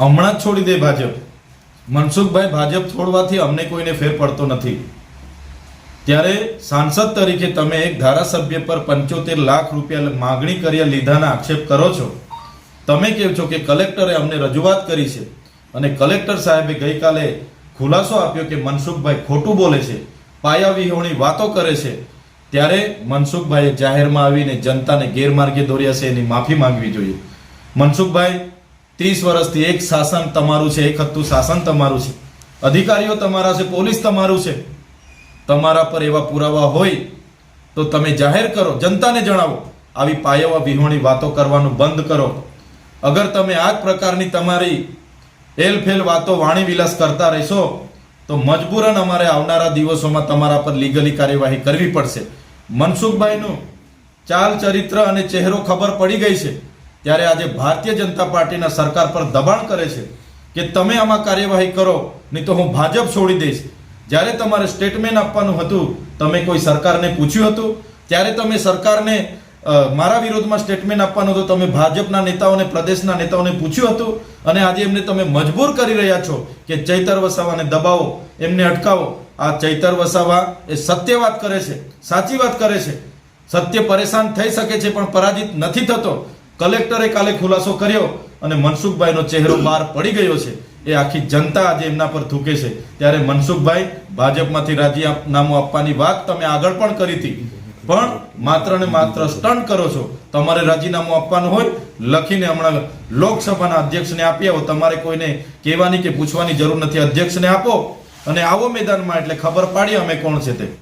હમણાં જ છોડી દે ભાજપ. મનસુખભાઈ, ભાજપ છોડવાથી અમને કોઈને ફેર પડતો નથી. ત્યારે સાંસદ તરીકે તમે એક ધારાસભ્ય પર પંચોતેર લાખ રૂપિયા માગણી કર્યા લીધાના આક્ષેપ કરો છો. તમે કહો છો કે કલેક્ટરે અમને રજૂઆત કરી છે અને કલેક્ટર સાહેબે ગઈકાલે ખુલાસો આપ્યો કે મનસુખભાઈ ખોટું બોલે છે પાયા વિહોણી વાતો કરે છે. ત્યારે મનસુખભાઈએ જાહેરમાં આવીને જનતાને ગેરમાર્ગે દોર્યા છે એની માફી માંગવી જોઈએ. મનસુખભાઈ ત્રીસ વર્ષથી એક શાસન તમારું છે, એક હતું શાસન તમારું છે. અધિકારીઓ તમારા છે, પોલીસ તમારું છે. તમારા પર એવા પુરાવા હોય તો તમે જાહેર કરો, જનતાને જણાવો. આવી પાયાવા વિહોણી વાતો કરવાનું બંધ કરો. અગર તમે આ પ્રકારની તમારી એલફેલ વાતો વાણી વિલાસ કરતા રહેશો, તો મજબૂરન અમારે આવનારા દિવસોમાં તમારા પર લીગલી કાર્યવાહી કરવી પડશે. મનસુખભાઈનું ચાલ ચરિત્ર અને ચહેરો ખબર પડી ગઈ છે. ત્યારે આજે ભારતીય જનતા પાર્ટીના સરકાર પર દબાણ કરે છે કે તમે આમાં કાર્યવાહી કરો, નહીં તો હું ભાજપ છોડી દઈશ. જ્યારે તમારે સ્ટેટમેન્ટ આપવાનું હતું, તમે કોઈ સરકારને પૂછ્યું હતું? ત્યારે તમે સરકારને મારા વિરોધમાં સ્ટેટમેન્ટ આપવાનું હતું, તમે ભાજપના નેતાઓને, પ્રદેશના નેતાઓને પૂછ્યું હતું? અને આજે એમને તમે મજબૂર કરી રહ્યા છો કે ચૈતર વસાવાને દબાવો, એમને અટકાવો. આ ચૈતર વસાવા એ સત્ય વાત કરે છે, સાચી વાત કરે છે. સત્ય પરેશાન થઈ શકે છે, પણ પરાજિત નથી થતો. કલેક્ટરે કાલે ખુલાસો કર્યો અને મનસુખભાઈનો ચહેરો બહાર પડી ગયો છે. એ આખી જનતા આજે એમના પર થૂકે છે. ત્યારે મનસુખભાઈ, ભાજપમાંથી રાજીનામું આપવાની વાત તમે આગળ પણ કરી હતી. પણ માત્ર ને માત્ર સ્ટન્ટ કરો છો. તમારે રાજીનામું આપવાનું હોય, લખીને હમણાં લોકસભાના અધ્યક્ષને આપી આવો. તમારે કોઈને કહેવાની કે પૂછવાની જરૂર નથી. અધ્યક્ષને આપો અને આવો મેદાનમાં એટલે ખબર પાડી અમે કોણ છે તે.